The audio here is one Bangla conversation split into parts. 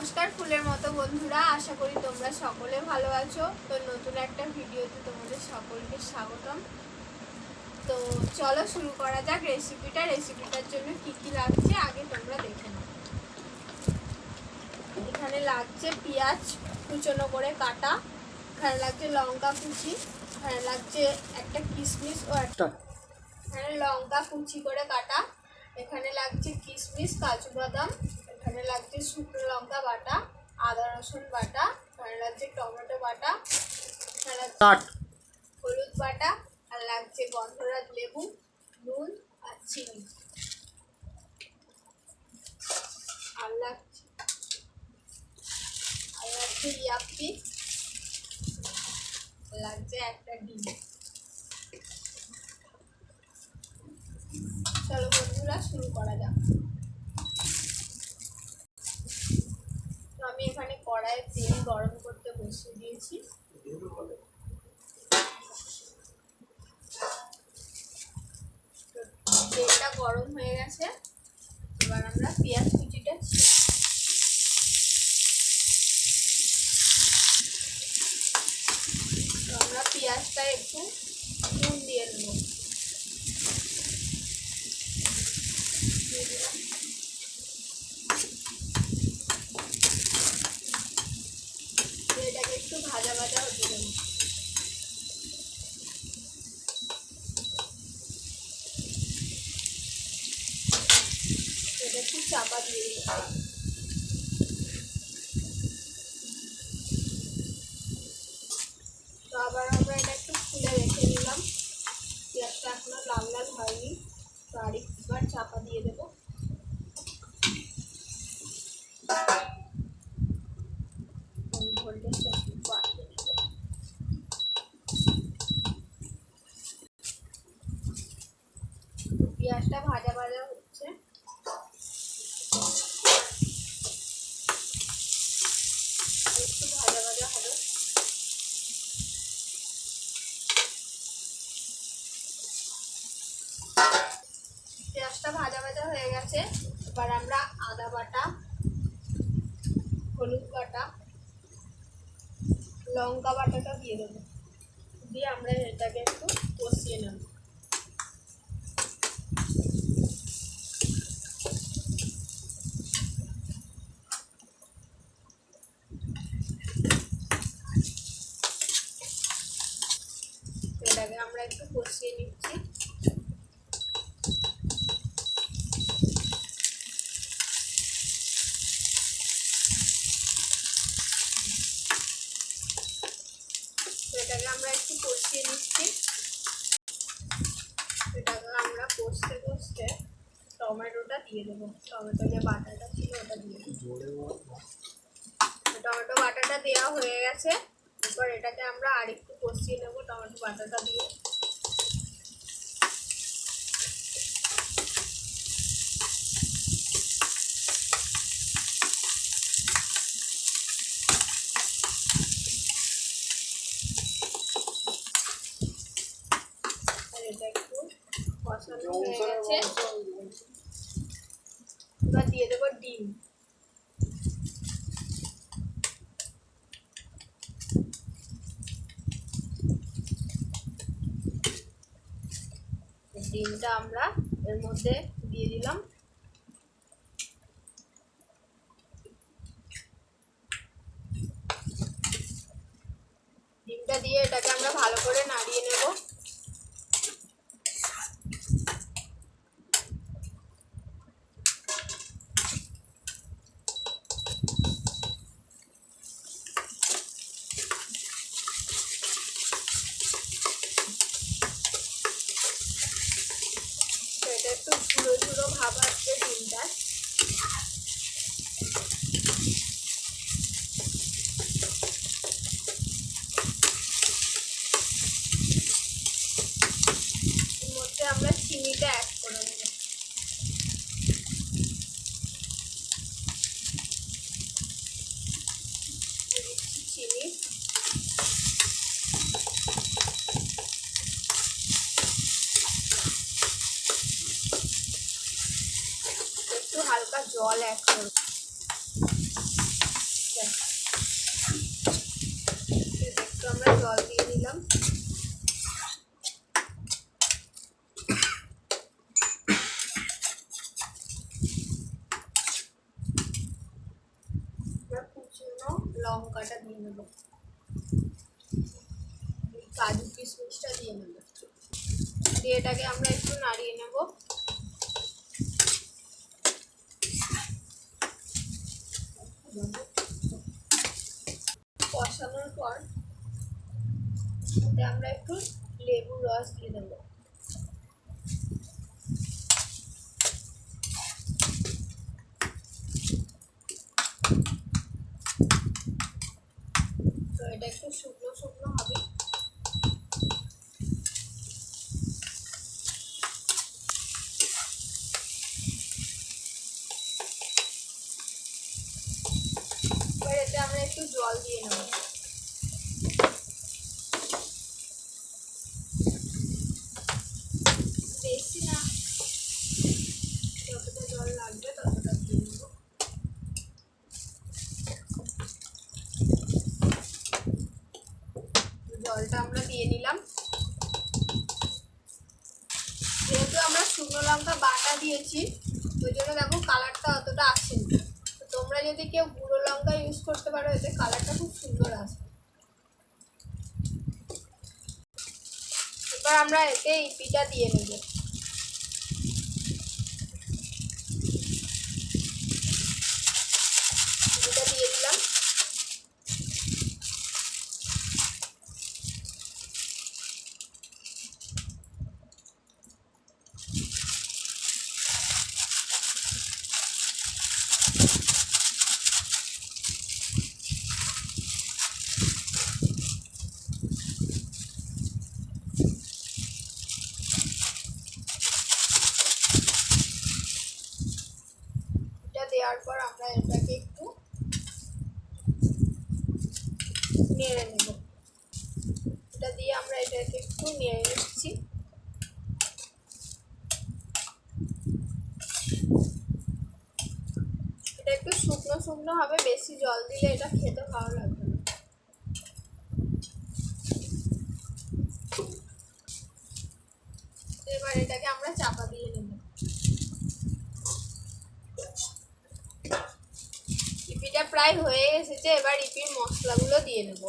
নমস্কার ফুলের মতো বন্ধুরা আশা করি তোমরা সকলে ভালো আছো। তো নতুন একটা ভিডিওতে তোমাদের সকলকে স্বাগতম। তো চলো শুরু করা যাক রেসিপিটা রেসিপিটার জন্য কি কি লাগছে আগে তোমরা দেখে নাও। এখানে লাগছে পেঁয়াজ কুচনো করে কাটা এখানে লাগছে লঙ্কা কুচি এখানে লাগছে একটা কিশমিশ ও একটা। এখানে লঙ্কা কুচি করে কাটা এখানে লাগছে কিশমিশ কাজু বাদাম এখানে লাগছে শুকনো লঙ্কা বাটা আদা রসুন বাটা এখানে লাগছে টমেটো বাটা এখানে লাগছে হলুদ বাটা আর লাগছে গন্ধরাজ লেবু নুন আর চিনি। আর লাগছে আর লাগছে ইয়াপি লাগছে একটা ডিম। চলো বন্ধুরা শুরু করা যাক তো কড়াইয়ে তেল গরম করতে বসিয়ে দিয়েছি। তেলটা গরম হয়ে গেছে। এবার আমরা পেঁয়াজ কুচিটা আমরা পেঁয়াজটা একটু নুন দিয়ে নেব দিয়ে দিলাম দিয়ে এটাকে একটু ভাজা ভাজা হতে দেবো এটা একটু চাপা দিয়ে দিলাম তো আবার আমরা এটা একটু খুলে রেখে দিলাম। পেঁয়াজটা এখনও লাল লাল হয়নি। তো আরেকবার চাপা দিয়ে দেবো ভোল্টেজটা একটু বাড়িয়ে দেবো পেঁয়াজটা ভাজা ভাজা হচ্ছে একটু ভাজা ভাজা হবে পেঁয়াজটা ভাজা ভাজা হয়ে গেছে। এবার আমরা আদা বাটা, হলুদ বাটা, লঙ্কা বাটাটা দিয়ে দেবো। দিয়ে আমরা এটাকে একটু কষিয়ে নেব। এটাকে আমরা একটু কষিয়ে নিচ্ছি তো এটাকে আমরা একটু কষিয়ে নিচ্ছি এটাকে আমরা কষতে কষতে টমেটোটা দিয়ে দেবো। টমেটো যে বাটাটা ছিল ওটা দিয়ে টমেটো বাটাটা দেওয়া হয়ে গেছে। এবার এটাকে আমরা আরেকটু কষিয়ে নেব টমেটো বাটাটা দিয়ে আর এটা একটু কষানো হয়ে গেছে এবার দিয়ে দেবো ডিম ডিমটা আমরা এর মধ্যে দিয়ে দিলাম। জল অ্যাড করব আমরা জল দিয়ে দিলাম। লঙ্কাটা দিয়ে নেব। কাজু কিশমিশটা দিয়ে নেব। দিয়ে এটাকে আমরা একটু নাড়িয়ে নেব। কষানোর পর আমরা একটু লেবুর রস দিয়ে দেবো তো এটা একটু শুকনো শুকনো হবে এবার এতে আমরা একটু জল দিয়ে নেব বেশি না যতটা জল লাগবে ততটা দিয়ে নেব জলটা আমরা দিয়ে নিলাম যেহেতু আমরা শুকনো লঙ্কা বাটা দিয়েছি ওই জন্য দেখো কালারটা অতটা আসেনি। তোমরা যদি কেউ গুঁড়ো লঙ্কা ইউজ করতে পারো, এতে কালারটা খুব সুন্দর আসবে। এবার আমরা এতে ইপিটা দিয়ে নেব ইপিটা দিয়ে দিলাম এটা দেওয়ার পর আমরা এটাকে একটু নেড়ে নেব। এটা দিয়ে আমরা এটাকে একটু নেড়ে নিচ্ছি। এটা একটু শুকনো শুকনো হবে, বেশি জল দিলে এটা খেতে ভালো লাগবে এবার এটাকে আমরা চাপা দিয়ে নেব ইপিটা প্রায় হয়ে এসেছে এবার ইপির মশলাগুলো দিয়ে নেব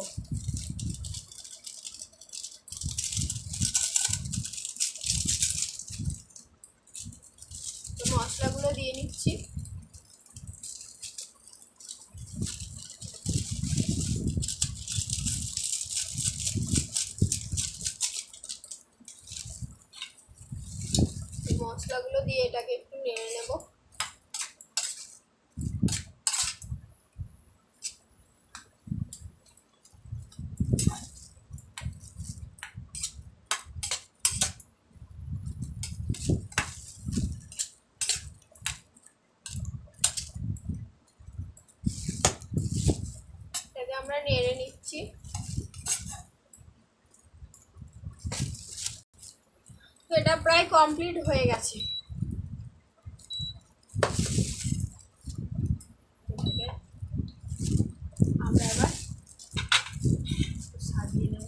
তো মশলাগুলো দিয়ে নিচ্ছি এই মশলাগুলো দিয়ে এটাকে একটু নেড়ে নেব এটাকে আমরা নেড়ে নিচ্ছি। তো এটা প্রায় কমপ্লিট হয়ে গেছে এটাকে আমরা এবার সাজিয়ে নেব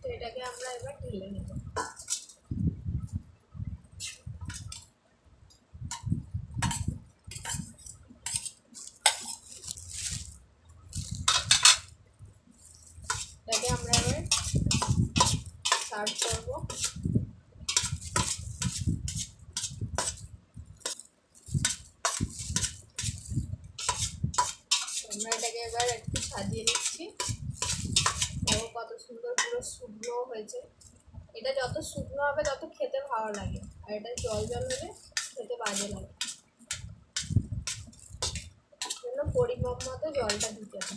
তো এটাকে আমরা এবার ঢেলে নেব এটাকে আমরা এবার সার্ভ করব। আমরা এটাকে এবার একটু সাজিয়ে নিচ্ছি। দেখো কত সুন্দর পুরো শুকনো হয়েছে। এটা যত শুকনো হবে তত খেতে ভালো লাগে। আর এটা জল জল হলে খেতে বাজে লাগে। জন্য পরিমাপ মতো জলটা দিতে হবে।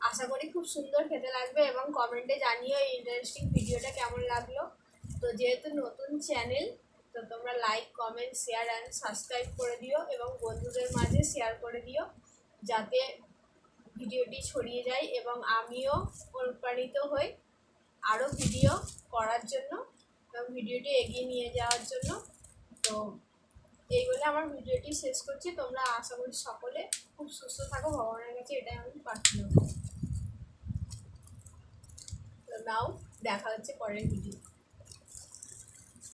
আশা করি খুব সুন্দর খেতে লাগবে এবং কমেন্টে জানিও এই ইন্টারেস্টিং ভিডিওটা কেমন লাগল। তো যেহেতু নতুন চ্যানেল তো তোমরা like comment share and subscribe করে দিও এবং বন্ধুদের মাঝে শেয়ার করে দিও যাতে ভিডিওটি ছড়িয়ে যায় এবং আমিও অনুপ্রাণিত হই আরও ভিডিও করার জন্য এবং ভিডিওটি এগিয়ে নিয়ে যাওয়ার জন্য। তো এই বলে আমার ভিডিওটি শেষ করছি। তোমরা আশা করি সকলে খুব সুস্থ থাকো। ভগবানের কাছে এটাই আমি তো নাও দেখা হচ্ছে পরের ভিডিও